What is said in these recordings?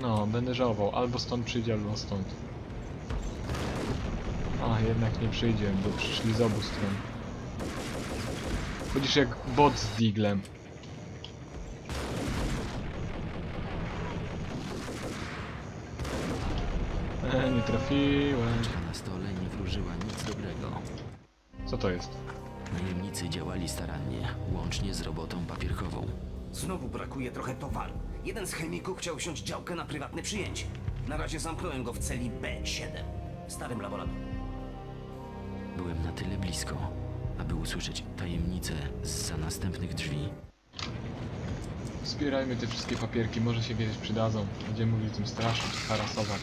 No, będę żałował. Albo stąd przyjdzie, albo stąd. A, jednak nie przyjdzie, bo przyszli z obu stron. Chodzisz jak bot z diglem. E, nie trafiłem. Na stole nie wróżyła nic dobrego. Co to jest? Najemnicy działali starannie, łącznie z robotą papierkową. Znowu brakuje trochę towaru. Jeden z chemików chciał wziąć działkę na prywatne przyjęcie. Na razie zamknąłem go w celi B7, starym laboratorium. Byłem na tyle blisko, aby usłyszeć tajemnicę za następnych drzwi. Zbierajmy te wszystkie papierki, może się kiedyś przydadzą. Będziemy mogli tym straszyć, harasować.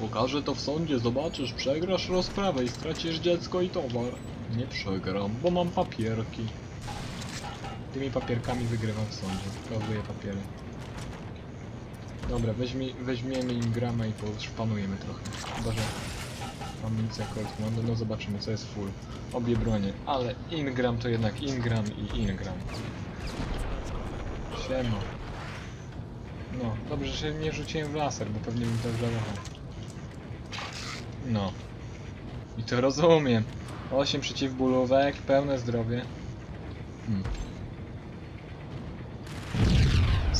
Pokażę to w sądzie, zobaczysz, przegrasz rozprawę i stracisz dziecko i towar. Nie przegram, bo mam papierki. Tymi papierkami wygrywam w sądzie, pokazuję papiery. Dobra, weźmie, weźmiemy Ingrama i poszpanujemy trochę. Chyba, że amunicja Colt Commando, no zobaczymy co jest full. Obie bronie, ale Ingram to jednak Ingram i Ingram. Siema. No, dobrze, że nie rzuciłem w laser, bo pewnie bym to żałował. No. I to rozumiem. 8 przeciwbólówek, pełne zdrowie. Hmm.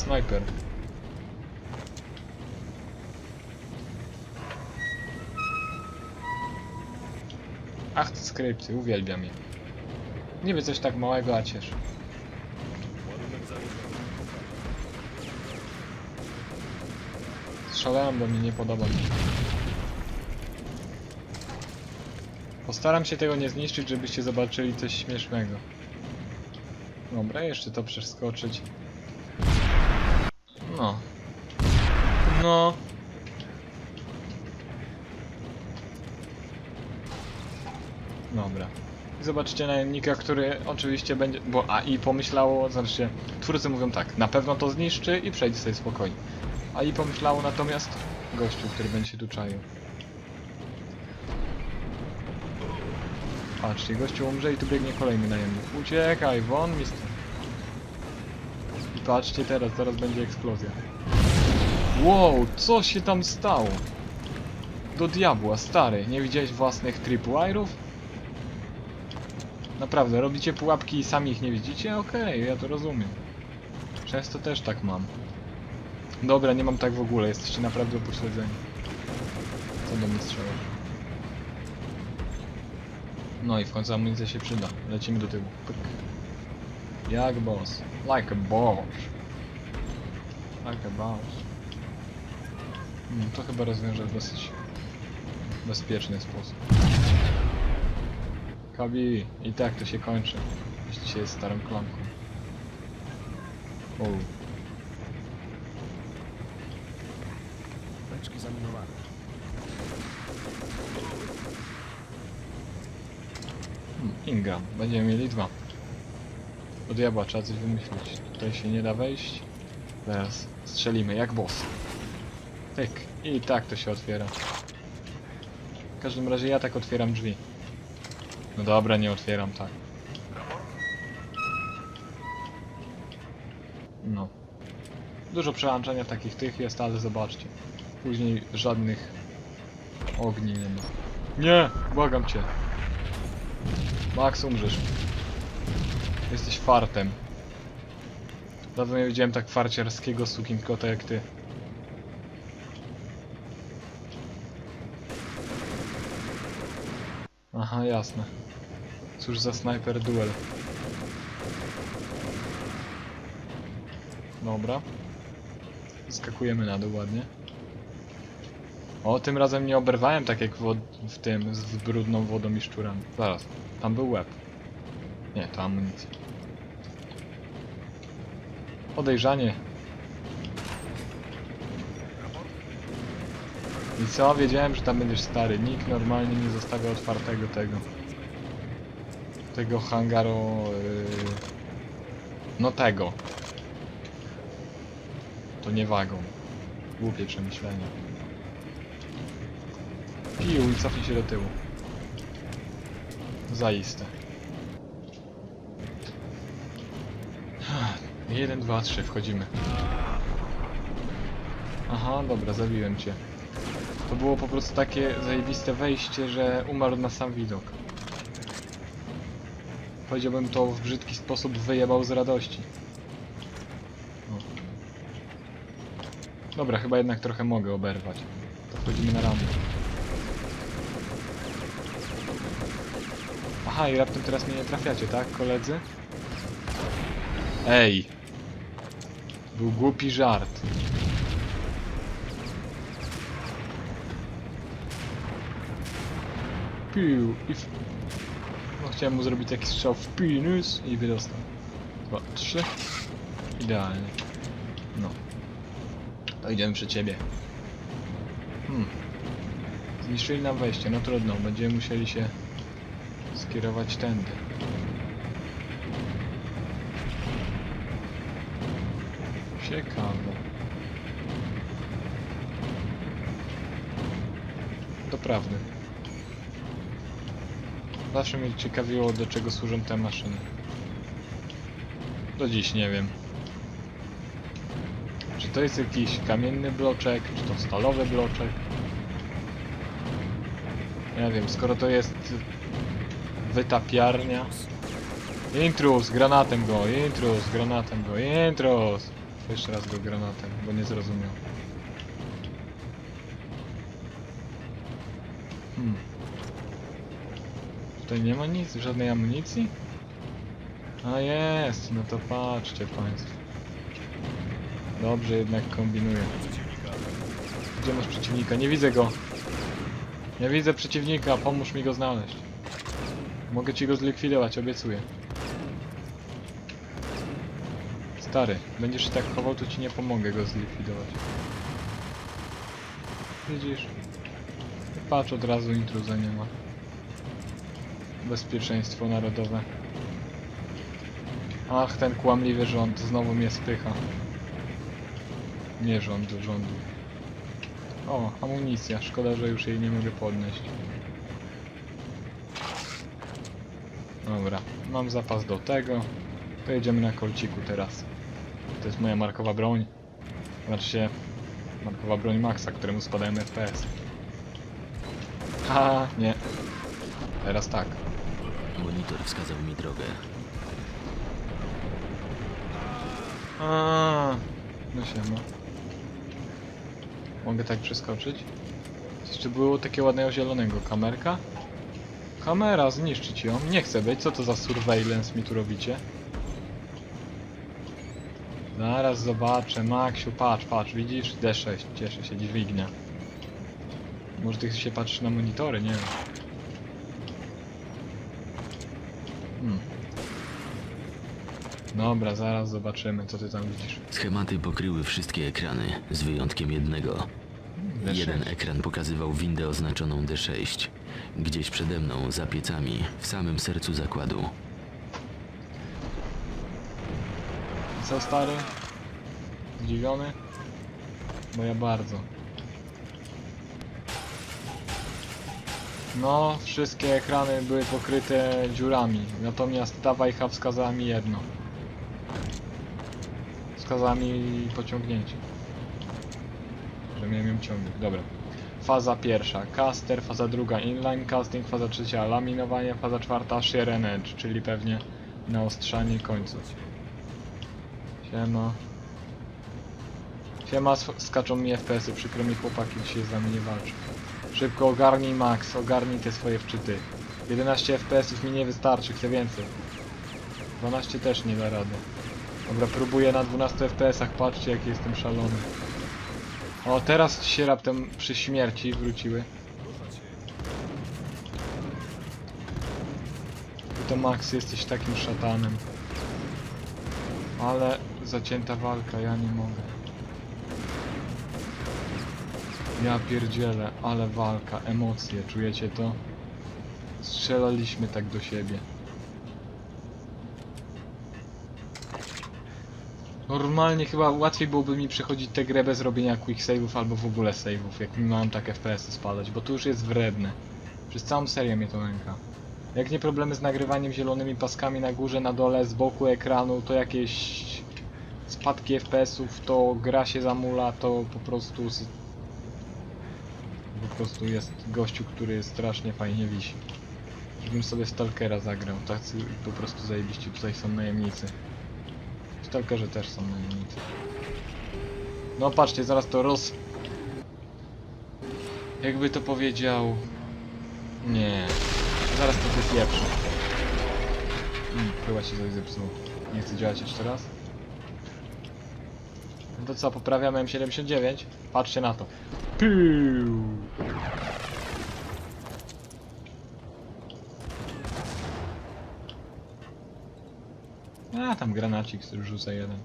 Snajper. Ach, te skrypty, uwielbiam je. Niby coś tak małego, a cieszy. Strzelałem, bo mi nie podoba mi się. Postaram się tego nie zniszczyć, żebyście zobaczyli coś śmiesznego. Dobra, jeszcze to przeskoczyć. No. No. Dobra. I zobaczycie najemnika, który oczywiście będzie... Bo a i pomyślało, znaczy twórcy mówią tak, na pewno to zniszczy i przejdzie sobie spokojnie. A i pomyślało natomiast gościu, który będzie się tu czaił. Patrzcie, gościu umrze i tu biegnie kolejny najemnik. Uciekaj, won mister. Patrzcie teraz, zaraz będzie eksplozja. Wow, co się tam stało? Do diabła, stary, nie widziałeś własnych tripwire'ów? Naprawdę, robicie pułapki i sami ich nie widzicie? Okej, ja to rozumiem. Często też tak mam. Dobra, nie mam tak w ogóle, jesteście naprawdę upośledzeni. Co do mnie strzela? No i w końcu amunicja się przyda. Lecimy do tyłu. Pyk. Jak boss. Like a boss. Like a boss. Hmm, to chyba rozwiąże w dosyć bezpieczny sposób. Kabi, i tak to się kończy. Jeśli się jest starą klamką. O. Beczki zaminowane. Hmm, Inga, będziemy mieli dwa. Do diabła trzeba coś wymyślić. Tutaj się nie da wejść. Teraz strzelimy jak boss. Tyk. I tak to się otwiera. W każdym razie ja tak otwieram drzwi. No dobra, nie otwieram tak. No. Dużo przełączenia takich tych jest, ale zobaczcie. Później żadnych ogni nie ma. Nie! Błagam cię. Max, umrzesz. Jesteś fartem. Dawno nie widziałem tak farciarskiego sukinkota jak ty. Aha, jasne. Cóż za snajper duel. Dobra. Skakujemy na dół ładnie. O, tym razem nie oberwałem tak jak w, w tym, z brudną wodą i szczurami. Zaraz, tam był łeb. Nie, to amunicja. Podejrzanie. I co? Wiedziałem, że tam będziesz stary. Nikt normalnie nie zostawia otwartego tego. Tego hangaru... Yy... No tego. To nie wagon. Głupie przemyślenie. Pił i cofnij się do tyłu. Zaiste. Jeden, dwa, trzy, wchodzimy. Aha, dobra, zabiłem cię. To było po prostu takie zajebiste wejście, że umarł na sam widok. Powiedziałbym to w brzydki sposób wyjebał z radości. O. Dobra, chyba jednak trochę mogę oberwać. To wchodzimy na ramię. Aha, i raptem teraz mnie nie trafiacie, tak, koledzy? Ej! Był głupi żart. Piu i w... No chciałem mu zrobić taki strzał w pinus i wydostał. Dwa, trzy. Idealnie. No. To idziemy przy ciebie. Hmm. Zniszczyli nam wejście, no trudno, będziemy musieli się skierować tędy. Ciekawe. Doprawdy. Zawsze mnie ciekawiło, do czego służą te maszyny. Do dziś nie wiem. Czy to jest jakiś kamienny bloczek, czy to stalowy bloczek? Nie wiem, skoro to jest wytapiarnia. Intrus, granatem go, intrus, granatem go, intrus! Jeszcze raz go granatem, bo nie zrozumiał. Hmm. Tutaj nie ma nic, żadnej amunicji? A jest, no to patrzcie państwo. Dobrze jednak kombinuję. Gdzie masz przeciwnika? Nie widzę go. Nie widzę przeciwnika, pomóż mi go znaleźć. Mogę ci go zlikwidować, obiecuję. Stary, będziesz się tak chował, to ci nie pomogę go zlikwidować. Widzisz? Patrz od razu, intruza nie ma. Bezpieczeństwo narodowe. Ach, ten kłamliwy rząd znowu mnie spycha. Nie rząd, rządu. O, amunicja. Szkoda, że już jej nie mogę podnieść. Dobra, mam zapas do tego. To jedziemy na kolciku teraz. To jest moja markowa broń. Znaczy się markowa broń Maxa, któremu spadają FPS. Ha, nie. Teraz tak. Monitor wskazał mi drogę. A, no siema. Mogę tak przeskoczyć? Jeszcze było takiego ładnego zielonego. Kamerka? Kamera, zniszczyć ją. Nie chcę być. Co to za surveillance mi tu robicie? Zaraz zobaczę. Maksiu, patrz, patrz. Widzisz? D6. Cieszę się. Dźwignia. Może ty się patrzysz na monitory? Nie wiem. Hmm. Dobra, zaraz zobaczymy, co ty tam widzisz. Schematy pokryły wszystkie ekrany, z wyjątkiem jednego. D6. Jeden ekran pokazywał windę oznaczoną D6. Gdzieś przede mną, za piecami, w samym sercu zakładu. Co stary? Zdziwiony? Bo ja bardzo. No, wszystkie ekrany były pokryte dziurami, natomiast ta wajcha wskazała mi jedno. Wskazała mi pociągnięcie. Że miałem ją ciągnąć. Dobra. Faza pierwsza caster, faza druga inline casting, faza trzecia laminowanie, faza czwarta shear edge, czyli pewnie naostrzanie końców. Siema. Siema, sk- skaczą mi FPS-y, przykro mi chłopaki dzisiaj z nami nie walczą. Szybko ogarnij Max, ogarnij te swoje wczyty. 11 FPS-ów mi nie wystarczy, chcę więcej. 12 też nie da rady. Dobra, próbuję na 12 FPS-ach, patrzcie jaki jestem szalony. O, teraz się raptem przy śmierci wróciły. Ty to Max, jesteś takim szatanem. Ale zacięta walka, ja nie mogę. Ja pierdzielę, ale walka, emocje, czujecie to? Strzelaliśmy tak do siebie. Normalnie chyba łatwiej byłoby mi przechodzić tę grę bez robienia quick save'ów albo w ogóle save'ów, jak mi mam tak FPS-y spadać, bo to już jest wredne. Przez całą serię mnie to nęka. Jak nie problemy z nagrywaniem zielonymi paskami na górze, na dole, z boku ekranu, to jakieś spadki FPS-ów, to gra się zamula, to po prostu... Po prostu jest gościu, który strasznie fajnie wisi. Żebym sobie Stalkera zagrał, tacy po prostu zajebiście tutaj są najemnicy. W Stalkerze też są najemnicy. No patrzcie, zaraz to roz... Jakby to powiedział... Nie. Zaraz to wypieprzę. Hmm, chyba się coś zepsuło. Nie chce działać jeszcze raz? To co, poprawiamy M79? Patrzcie na to. Piu! A, tam granacik, który rzuca jeden.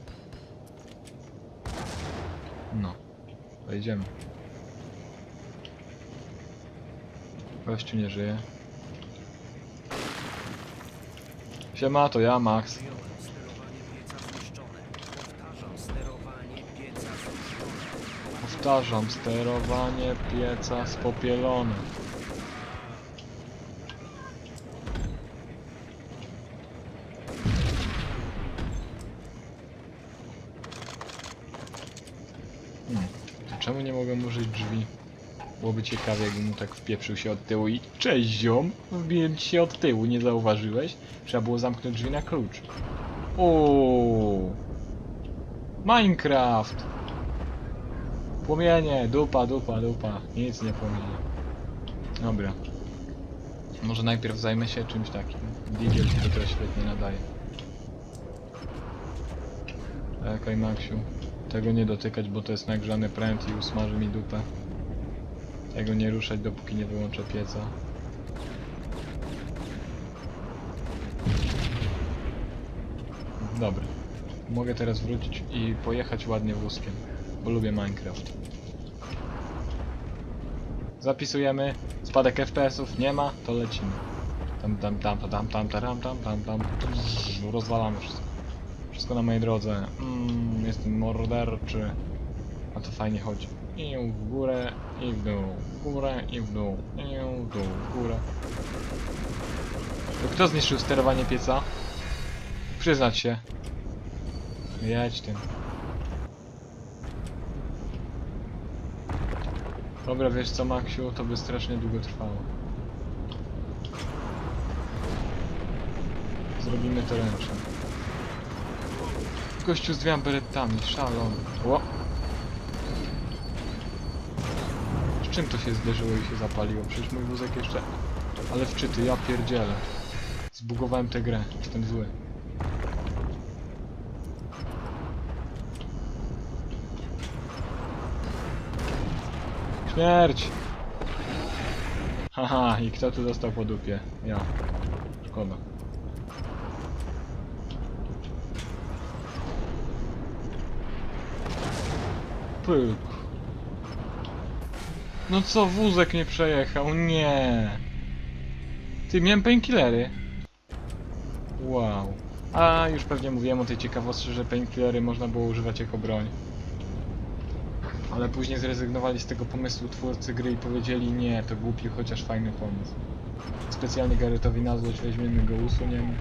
No. Wejdziemy. Gościu nie żyje. Siema, to ja, Max. Powtarzam, sterowanie pieca spopielone. Hmm. Czemu nie mogę użyć drzwi? Byłoby ciekawie, jakbym mu tak wpieprzył się od tyłu i Cześć ziom! Wbiłem ci się od tyłu, nie zauważyłeś? Trzeba było zamknąć drzwi na klucz. O. Minecraft! Płomienie, dupa, dupa, dupa. Nic nie płomienie. Dobra. Może najpierw zajmę się czymś takim. Digiel się to świetnie nadaje. Czekaj, Maksiu. Tego nie dotykać, bo to jest nagrzany pręt i usmaży mi dupę. Tego nie ruszać, dopóki nie wyłączę pieca. Dobra. Mogę teraz wrócić i pojechać ładnie wózkiem, bo lubię Minecraft. Zapisujemy. Spadek FPS-ów nie ma, to lecimy. Tam, tam, tam, tam, tam, tam, tam, tam, tam. Rozwalamy wszystko. Wszystko na mojej drodze. Mm, jestem morderczy. A to fajnie chodzi. I w górę, i w dół. W górę, i w dół. I w dół, w górę. To kto zniszczył sterowanie pieca? Przyznać się. Jedź tym. Dobra, wiesz co, Maksiu? To by strasznie długo trwało. Zrobimy to ręcznie. Gościu z dwiema berettami, szalony. Ło! Z czym to się zderzyło i się zapaliło? Przecież mój wózek jeszcze... Ale wczyty, ja pierdzielę. Zbugowałem tę grę, jestem zły. Śmierć! Haha, i kto tu dostał po dupie? Ja. Szkoda. Pyk. No co, wózek nie przejechał? Nie. Ty, miałem painkillery. Wow. A, już pewnie mówiłem o tej ciekawostce, że painkillery można było używać jako broń. Ale później zrezygnowali z tego pomysłu twórcy gry i powiedzieli nie, to głupi, chociaż fajny pomysł. Specjalnie Garretowi na złość weźmiemy go, usuniemy.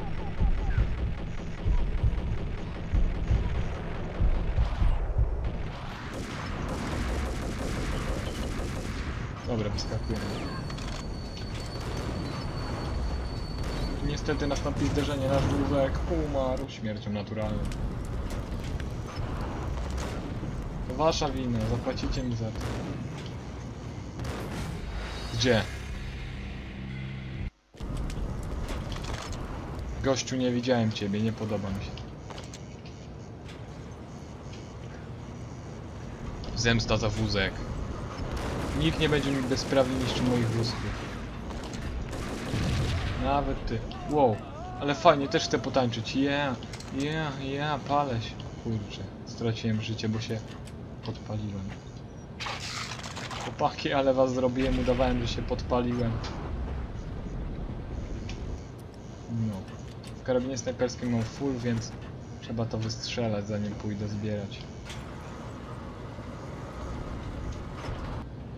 Dobra, wyskakujemy. Niestety nastąpi zderzenie, nasz wózek umarł śmiercią naturalną. Wasza wina, zapłacicie mi za to. Gdzie? Gościu, nie widziałem ciebie, nie podoba mi się. Zemsta za wózek. Nikt nie będzie mi bezprawnie niszczył moich wózków. Nawet ty. Wow, ale fajnie, też chcę potańczyć. Yeah, yeah, yeah, palę się. Kurczę, straciłem życie, bo się podpaliłem. Chłopaki, ale was zrobiłem, udawałem, że się podpaliłem. No. W karabinie snajperskim mam full, więc trzeba to wystrzelać, zanim pójdę zbierać.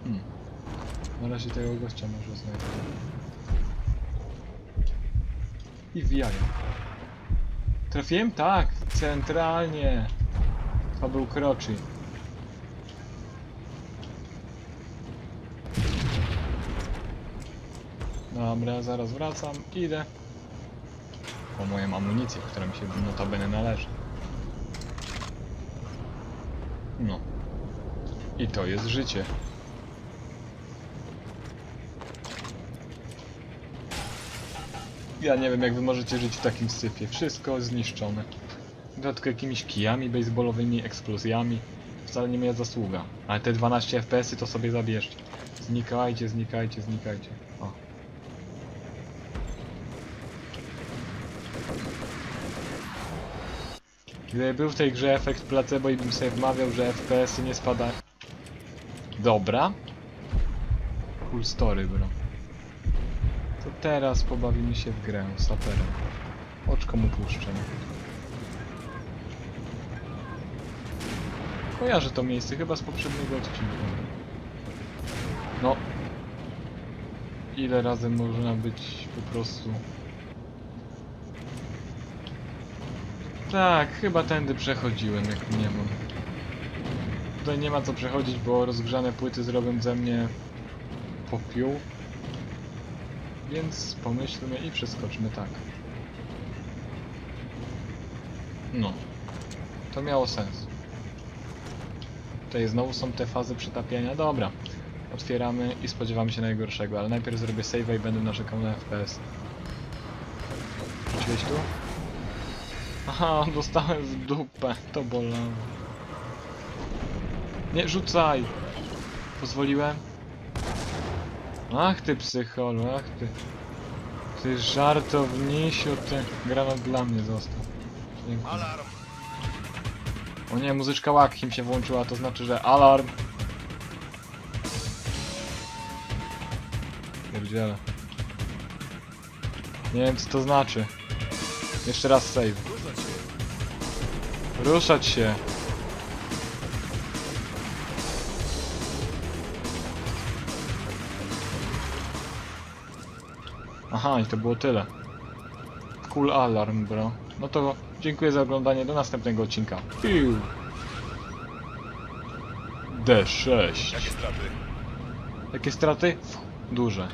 Hmm. Na razie tego gościa może znajdę. I wbijają. Trafiłem? Tak, centralnie. To był Kroczy. Dobra, zaraz wracam. Idę. Po moją amunicję, która mi się notabene należy. No. I to jest życie. Ja nie wiem jak wy możecie żyć w takim syfie. Wszystko zniszczone. Dodatkowo jakimiś kijami baseballowymi, eksplozjami. Wcale nie moja zasługa. Ale te 12 FPS-y to sobie zabierzcie. Znikajcie, znikajcie, znikajcie. O. Gdyby był w tej grze efekt placebo i bym sobie wmawiał, że FPS-y nie spadają. Dobra. Cool story, bro. To teraz pobawimy się w grę saperem. Oczko mu puszczę. Kojarzę to miejsce, chyba z poprzedniego odcinka. No. Ile razy można być po prostu... Tak, chyba tędy przechodziłem, jak nie mam. Tutaj nie ma co przechodzić, bo rozgrzane płyty zrobią ze mnie popiół. Więc pomyślmy i przeskoczmy tak. No. To miało sens. Tutaj znowu są te fazy przetapiania. Dobra. Otwieramy i spodziewamy się najgorszego, ale najpierw zrobię save'a i będę narzekał na FPS. Wróciłeś tu? Aha, dostałem w dupę. To bolało. Nie, rzucaj! Pozwoliłem? Ach ty psycholu, ach ty. Ty żartownisiu, ty. Granat dla mnie został. Dziękuję. Alarm! O nie, muzyczka Łakkim się włączyła, to znaczy, że alarm. Pierdziele. Nie wiem co to znaczy. Jeszcze raz save. Ruszać się! Aha, i to było tyle. Cool alarm, bro. No to dziękuję za oglądanie, do następnego odcinka. Piu. D6. Jakie straty? Jakie straty? Duże.